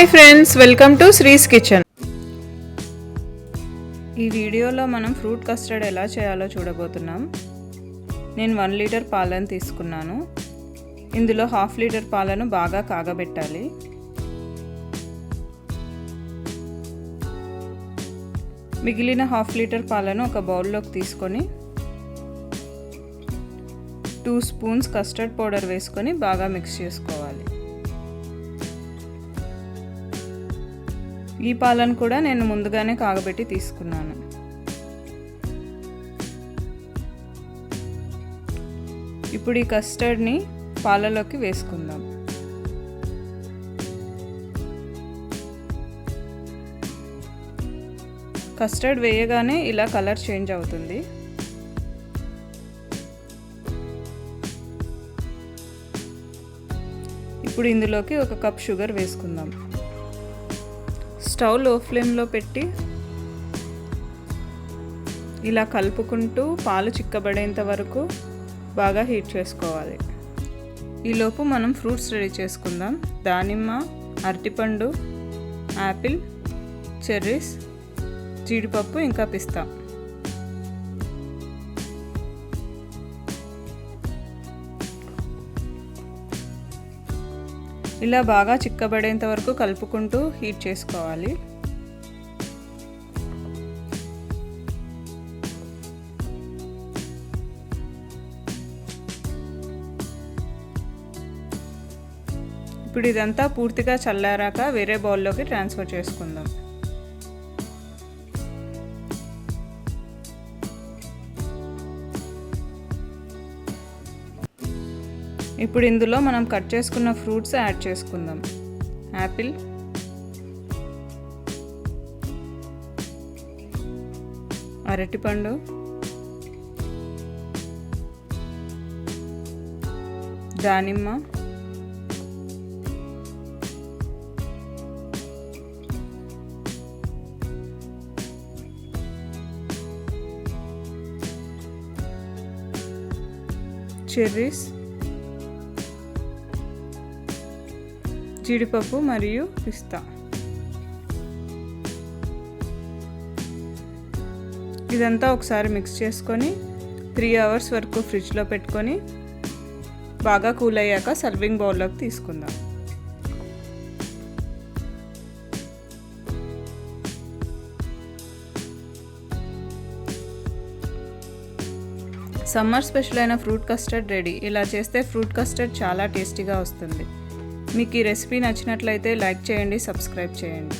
Hi friends welcome to Sri's Kitchen. ఈ వీడియోలో మనం ఫ్రూట్ కస్టర్డ్ ఎలా చేయాలో చూడబోతున్నాం. నేను వన్ లీటర్ పాలను తీసుకున్నాను. ఇందులో హాఫ్ లీటర్ పాలను బాగా కాగబెట్టాలి. మిగిలిన హాఫ్ లీటర్ పాలను ఒక బౌల్లోకి తీసుకొని టూ స్పూన్స్ కస్టర్డ్ పౌడర్ వేసుకొని బాగా మిక్స్ చేసుకోవాలి. ఈ పాలను కూడా నేను ముందుగానే కాగబెట్టి తీసుకున్నాను. ఇప్పుడు ఈ కస్టర్డ్ని పాలలోకి వేసుకుందాం. కస్టర్డ్ వేయగానే ఇలా కలర్ చేంజ్ అవుతుంది. ఇప్పుడు ఇందులోకి ఒక కప్ షుగర్ వేసుకుందాం. స్టవ్లో ఫ్లేమ్లో పెట్టి ఇలా కలుపుకుంటూ పాలు చిక్కబడేంత వరకు బాగా హీట్ చేసుకోవాలి. ఈలోపు మనం ఫ్రూట్స్ రెడీ చేసుకుందాం. దానిమ్మ అరటిపండు యాపిల్ చెర్రీస్ జీడిపప్పు ఇంకా పిస్తా. ఇలా బాగా చిక్కబడేంత వరకు కలుపుకుంటూ హీట్ చేసుకోవాలి. ఇప్పుడు ఇదంతా పూర్తిగా చల్లారాక వేరే బౌల్లోకి ట్రాన్స్ఫర్ చేసుకుందాం. ఇప్పుడు ఇందులో మనం కట్ చేసుకున్న ఫ్రూట్స్ యాడ్ చేసుకుందాం. యాపిల్. అరటిపండు. దానిమ్మ. చెర్రీస్. జీడిపప్పు మరియు పిస్తా. ఇదంతా ఒకసారి మిక్స్ చేసుకొని త్రీ అవర్స్ వరకు ఫ్రిడ్జ్లో పెట్టుకొని బాగా కూల్ అయ్యాక సర్వింగ్ బౌల్లోకి తీసుకుందాం. సమ్మర్ స్పెషల్ అయిన ఫ్రూట్ కస్టర్డ్ రెడీ. ఇలా చేస్తే ఫ్రూట్ కస్టర్డ్ చాలా టేస్టీగా వస్తుంది. మీకు ఈ రెసిపీ నచ్చినట్లయితే లైక్ చేయండి సబ్స్క్రైబ్ చేయండి.